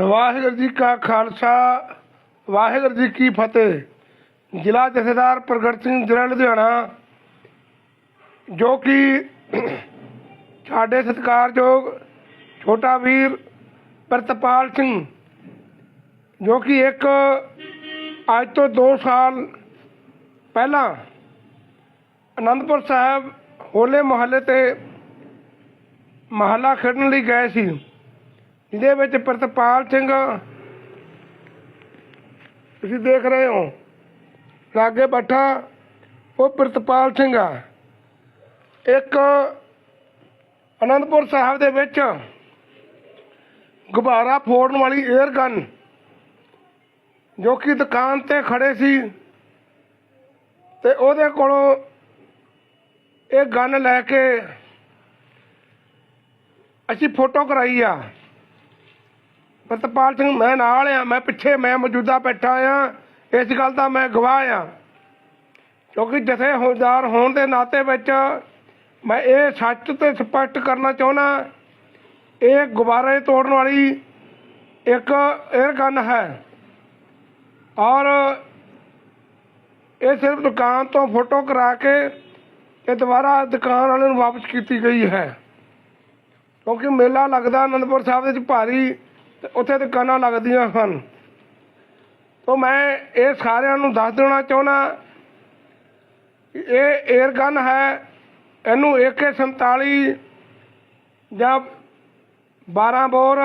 ਵਾਹਿਗੁਰੂ ਜੀ ਕਾ ਖਾਲਸਾ, ਵਾਹਿਗੁਰੂ ਜੀ ਕੀ ਫਤਿਹ। ਜ਼ਿਲ੍ਹਾ ਜਥੇਦਾਰ ਪ੍ਰਗਟ ਸਿੰਘ ਜ਼ਿਲ੍ਹਾ ਲੁਧਿਆਣਾ, ਜੋ ਕਿ ਸਾਡੇ ਸਤਿਕਾਰਯੋਗ ਛੋਟਾ ਵੀਰ ਪ੍ਰਤਪਾਲ ਸਿੰਘ, ਜੋ ਕਿ ਇੱਕ ਅੱਜ ਤੋਂ 2 ਸਾਲ ਪਹਿਲਾਂ ਅਨੰਦਪੁਰ ਸਾਹਿਬ ਹੋਲੇ ਮਹੱਲੇ ਤੇ ਮਹੱਲਾ ਖੇਡਣ ਲਈ ਗਏ ਸੀ। ਜਿਹਦੇ ਵਿੱਚ ਪ੍ਰਤਪਾਲ ਸਿੰਘ, ਤੁਸੀਂ ਦੇਖ ਰਹੇ ਹੋ, ਲਾਗੇ ਬੈਠਾ ਉਹ ਪ੍ਰਤਪਾਲ ਸਿੰਘ ਆ। ਇੱਕ ਅਨੰਦਪੁਰ ਸਾਹਿਬ ਦੇ ਵਿੱਚ ਗੁਬਾਰਾ ਫੋੜਨ ਵਾਲੀ 에ਅਰ ਗਨ ਜੋ ਕਿ ਦੁਕਾਨ ਤੇ ਖੜੇ ਸੀ ਤੇ ਉਹਦੇ ਕੋਲੋਂ ਇਹ ਗਨ ਲੈ ਕੇ ਅਸੀਂ ਫੋਟੋ ਕਰਾਈ ਆ। ਪ੍ਰਤਪਾਲ ਸਿੰਘ, ਮੈਂ ਨਾਲ ਆ, ਮੈਂ ਪਿੱਛੇ, ਮੈਂ ਮੌਜੂਦਾ ਬੈਠਾ ਆ। ਇਸ ਗੱਲ ਦਾ ਮੈਂ ਗਵਾਹ ਆ। ਕਿਉਂਕਿ ਜਥੇ ਹੋਦਾਰ ਹੋਣ ਦੇ ਨਾਤੇ ਵਿੱਚ ਮੈਂ ਇਹ ਸੱਚ ਤੇ ਸਪਸ਼ਟ ਕਰਨਾ ਚਾਹੁੰਦਾ, ਇਹ ਗੁਬਾਰੇ ਤੋੜਨ ਵਾਲੀ ਇੱਕ 에ਅਰ ਗਨ ਹੈ। ਔਰ ਇਹ ਸਿਰਫ ਦੁਕਾਨ ਤੋਂ ਫੋਟੋ ਕਰਾ ਕੇ ਇਹ ਦੁਬਾਰਾ ਦੁਕਾਨ ਵਾਲੇ ਨੂੰ ਵਾਪਸ ਕੀਤੀ ਗਈ ਹੈ। ਕਿਉਂਕਿ ਮੇਲਾ ਲੱਗਦਾ ਅਨੰਦਪੁਰ ਸਾਹਿਬ ਦੇ ਵਿੱਚ ਭਾਰੀ ਤੇ ਉੱਥੇ ਦੁਕਾਨਾਂ ਲੱਗਦੀਆਂ ਹਨ। ਤੋਂ ਮੈਂ ਇਹ ਸਾਰਿਆਂ ਨੂੰ ਦੱਸ ਦੇਣਾ ਚਾਹੁੰਦਾ, ਇਹ 에ਅਰ ਗਨ ਹੈ, ਇਹਨੂੰ AK47 ਜਾਂ 12 ਬੋਰ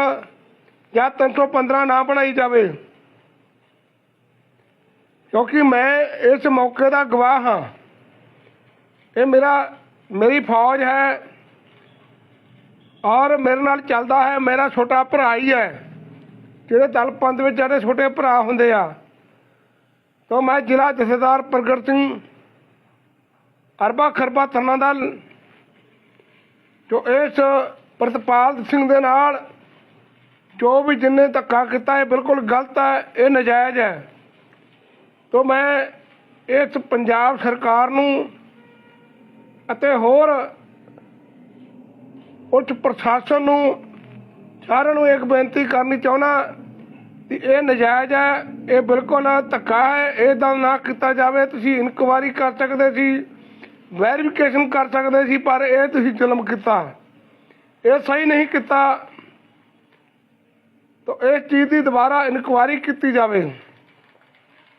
ਜਾਂ 315 ਨਾ ਬਣਾਈ ਜਾਵੇ। ਕਿਉਂਕਿ ਮੈਂ ਇਸ ਮੌਕੇ ਦਾ ਗਵਾਹ ਹਾਂ। ਇਹ ਮੇਰਾ, ਮੇਰੀ ਫੌਜ ਹੈ। ਔਰ ਮੇਰੇ ਨਾਲ ਚੱਲਦਾ ਹੈ, ਮੇਰਾ ਛੋਟਾ ਭਰਾ ਹੀ ਹੈ। ਜਿਹੜੇ ਦਲ ਪੰਥ ਵਿੱਚ ਜਿਹੜੇ ਛੋਟੇ ਭਰਾ ਹੁੰਦੇ ਆ। ਤਾਂ ਮੈਂ ਜ਼ਿਲ੍ਹਾ ਜਥੇਦਾਰ ਪ੍ਰਗਟ ਸਿੰਘ ਅਰਬਾ ਖਰਬਾ ਤੰਨਾ ਦਾ ਜੋ ਇਸ ਪ੍ਰਤਪਾਲ ਸਿੰਘ ਦੇ ਨਾਲ ਜੋ ਵੀ ਜਿੰਨੇ ਧੱਕਾ ਕੀਤਾ, ਇਹ ਬਿਲਕੁਲ ਗਲਤ ਹੈ, ਇਹ ਨਜਾਇਜ਼ ਹੈ। ਤੋਂ ਮੈਂ ਇਸ ਪੰਜਾਬ ਸਰਕਾਰ ਨੂੰ ਅਤੇ ਹੋਰ ਉੱਚ ਪ੍ਰਸ਼ਾਸਨ ਨੂੰ ਸਾਰਿਆਂ ਨੂੰ ਇੱਕ ਬੇਨਤੀ ਕਰਨੀ ਚਾਹੁੰਦਾ ਕਿ ਇਹ ਨਜਾਇਜ਼ ਹੈ, ਇਹ ਬਿਲਕੁਲ ਧੱਕਾ ਹੈ, ਇਹ ਇਹਦਾ ਨਾ ਕੀਤਾ ਜਾਵੇ। ਤੁਸੀਂ ਇਨਕੁਆਰੀ ਕਰ ਸਕਦੇ ਸੀ, ਵੈਰੀਫਿਕੇਸ਼ਨ ਕਰ ਸਕਦੇ ਸੀ, ਪਰ ਇਹ ਤੁਸੀਂ ਜ਼ੁਲਮ ਕੀਤਾ। ਇਹ ਸਹੀ ਨਹੀਂ ਕੀਤਾ। ਤਾਂ ਇਸ ਚੀਜ਼ ਦੀ ਦੁਬਾਰਾ ਇਨਕੁਆਰੀ ਕੀਤੀ ਜਾਵੇ।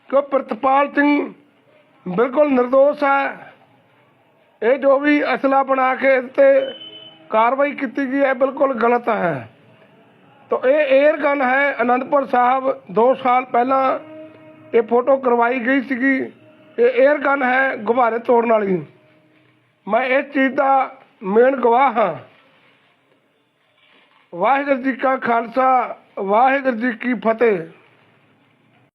ਕਿ ਪ੍ਰਤਪਾਲ ਸਿੰਘ ਬਿਲਕੁਲ ਨਿਰਦੋਸ਼ ਹੈ। ਇਹ ਜੋ ਵੀ ਅਸਲਾ ਬਣਾ ਕੇ ਇਸ ਤੇ ਕਾਰਵਾਈ ਕੀਤੀ ਗਈ ਹੈ ਬਿਲਕੁਲ ਗਲਤ ਹੈ। ਤਾਂ ਇਹ 에ਅਰ ਗਨ ਹੈ, ਅਨੰਦਪੁਰ ਸਾਹਿਬ 2 ਸਾਲ ਪਹਿਲਾਂ ਇਹ ਫੋਟੋ ਕਰਵਾਈ ਗਈ ਸੀਗੀ। ਇਹ 에ਅਰ ਗਨ ਹੈ ਗੁਬਾਰੇ ਤੋੜਨ ਵਾਲੀ। ਮੈਂ ਇਸ ਚੀਜ਼ ਦਾ ਮੇਨ ਗਵਾਹ ਹਾਂ। ਵਾਹਿਗੁਰੂ ਜੀ ਕਾ ਖਾਲਸਾ, ਵਾਹਿਗੁਰੂ ਜੀ ਕੀ ਫਤਿਹ।